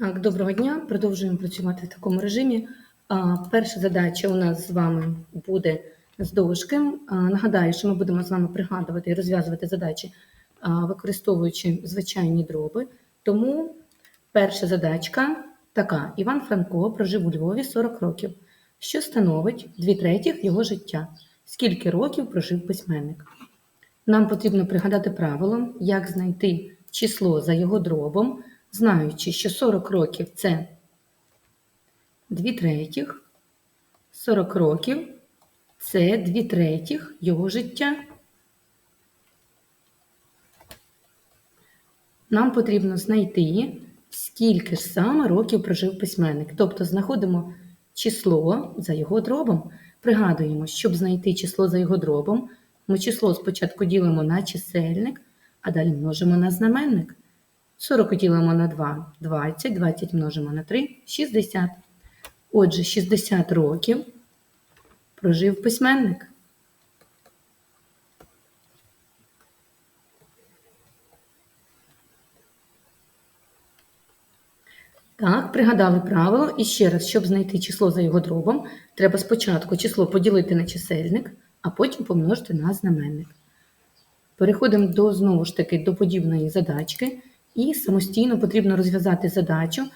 Так, доброго дня. Продовжуємо працювати в такому режимі. Перша задача у нас з вами буде з дошки. А, Нагадаю, що ми будемо з вами пригадувати і розв'язувати задачі, використовуючи звичайні дроби. Тому перша задачка така: Іван Франко прожив у Львові 40 років, що становить дві третіх його життя. Скільки років прожив письменник? Нам потрібно пригадати правило, як знайти число за його дробом, знаючи, що 40 років це 2 третіх, 40 років це 2 третіх його життя. Нам потрібно знайти, скільки ж саме років прожив письменник. Тобто знаходимо число за його дробом. Пригадуємо, щоб знайти число за його дробом, ми число спочатку ділимо на чисельник, а далі множимо на знаменник. 40 ділимо на 2 20, 20 множимо на 3 60. Отже, 60 років прожив письменник. Так, пригадали правило. І ще раз, щоб знайти число за його дробом, треба спочатку число поділити на чисельник, а потім помножити на знаменник. Переходимо до знову ж таки до подібної задачки, і самостійно потрібно розв'язати задачу,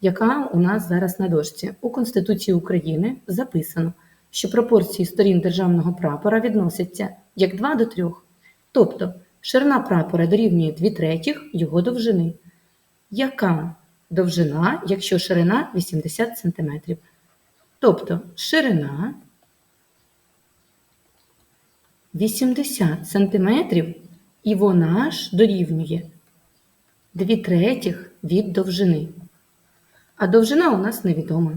яка у нас зараз на дошці. У Конституції України записано, що пропорції сторін державного прапора відносяться як 2 до 3. Тобто ширина прапора дорівнює 2 третіх його довжини. Яка довжина, якщо ширина 80 см? Тобто ширина 80 см, і вона ж дорівнює 2 третіх від довжини. А довжина у нас невідома.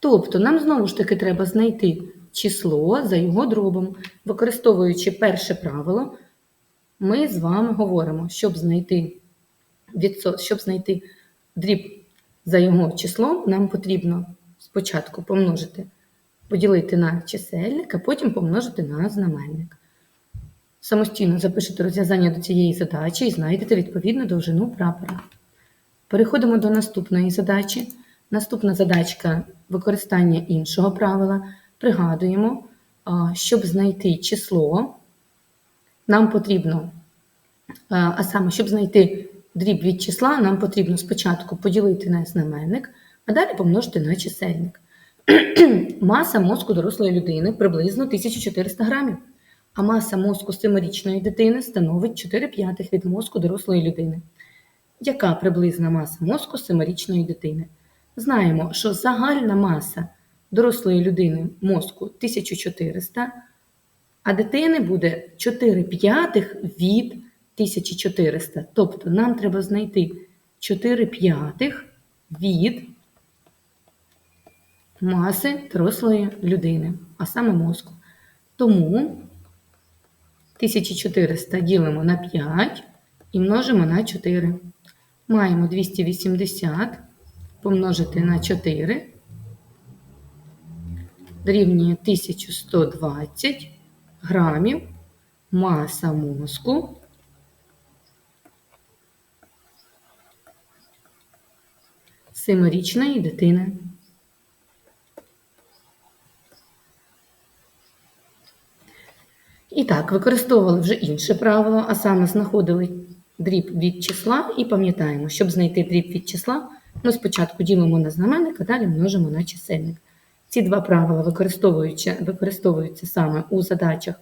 Тобто нам знову ж таки треба знайти число за його дробом. Використовуючи перше правило, ми з вами говоримо, щоб знайти, щоб знайти дріб за його числом, нам потрібно спочатку помножити, поділити на чисельник, а потім помножити на знаменник. Самостійно запишете розв'язання до цієї задачі і знайдете відповідну довжину прапора. Переходимо до наступної задачі. Наступна задачка використання іншого правила. Пригадуємо, щоб знайти число, нам потрібно, а саме, щоб знайти дріб від числа, нам потрібно спочатку поділити на знаменник, а далі помножити на чисельник. Маса мозку дорослої людини приблизно 1400 грамів а маса мозку семирічної дитини становить 4 п'ятих від мозку дорослої людини. Яка приблизна маса мозку семирічної дитини? Знаємо, що загальна маса дорослої людини мозку 1400, а дитини буде 4 п'ятих від 1400. Тобто нам треба знайти 4 п'ятих від маси дорослої людини, а саме мозку. Тому 1400 ділимо на 5 і множимо на 4. Маємо 280 помножити на 4, дорівнює 1120 грамів маса мозку. Семирічної дитини. І так, використовували вже інше правило, а саме знаходили дріб від числа і пам'ятаємо, щоб знайти дріб від числа, ми спочатку ділимо на знаменник, а далі множимо на чисельник. Ці два правила використовуються, використовуються саме у задачах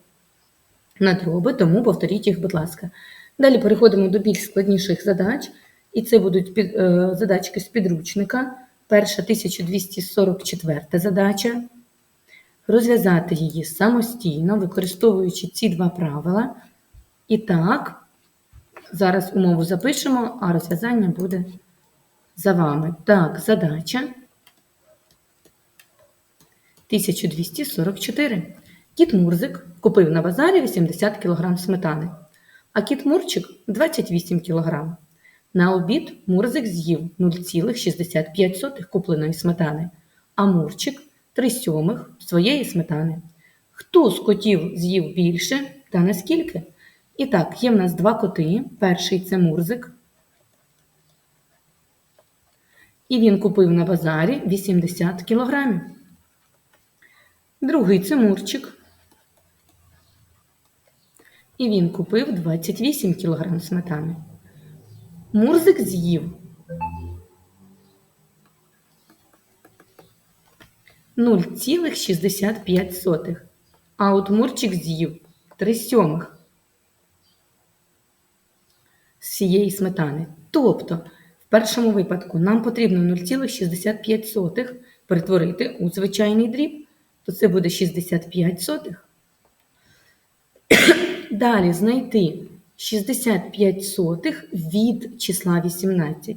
на дроби, тому повторіть їх, будь ласка. Далі переходимо до більш складніших задач, і це будуть е, задачки з підручника. Перша 1244 задача розв'язати її самостійно, використовуючи ці два правила. І так, зараз умову запишемо, а розв'язання буде за вами. Так, задача 1244. Кіт Мурзик купив на базарі 80 кг сметани, а кіт Мурчик 28 кг. На обід Мурзик з'їв 0,65 купленої сметани, а Мурчик 3 сьомих своєї сметани. Хто з котів з'їв більше та наскільки? І так, є в нас два коти. Перший це Мурзик. І він купив на базарі 80 кілограмів. Другий це Мурчик. І він купив 28 кілограм сметани. Мурзик з'їв 0,65. А от Мурчик з'їв 3 сьомих з цієї сметани. Тобто, в першому випадку нам потрібно 0,65 перетворити у звичайний дріб, то це буде 65 сотих. Далі знайти 65 сотих від числа 18.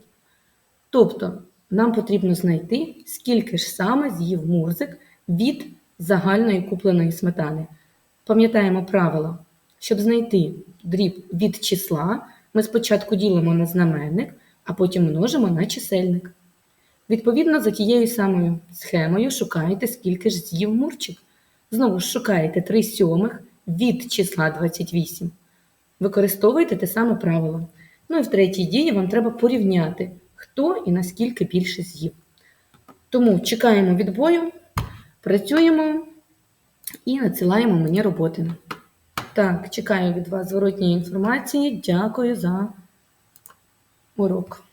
Тобто, нам потрібно знайти, скільки ж саме з'їв Мурзик від загальної купленої сметани. Пам'ятаємо правило, щоб знайти дріб від числа, ми спочатку ділимо на знаменник, а потім множимо на чисельник. Відповідно, за тією самою схемою шукаєте, скільки ж з'їв Мурчик. Знову ж шукаєте 3 сьомих від числа 28. Використовуєте те саме правило. Ну і в третій дії вам треба порівняти, хто і наскільки більше з'їв. Тому чекаємо відбою, працюємо і надсилаємо мені роботи. Так, чекаю від вас зворотньої інформації. Дякую за урок.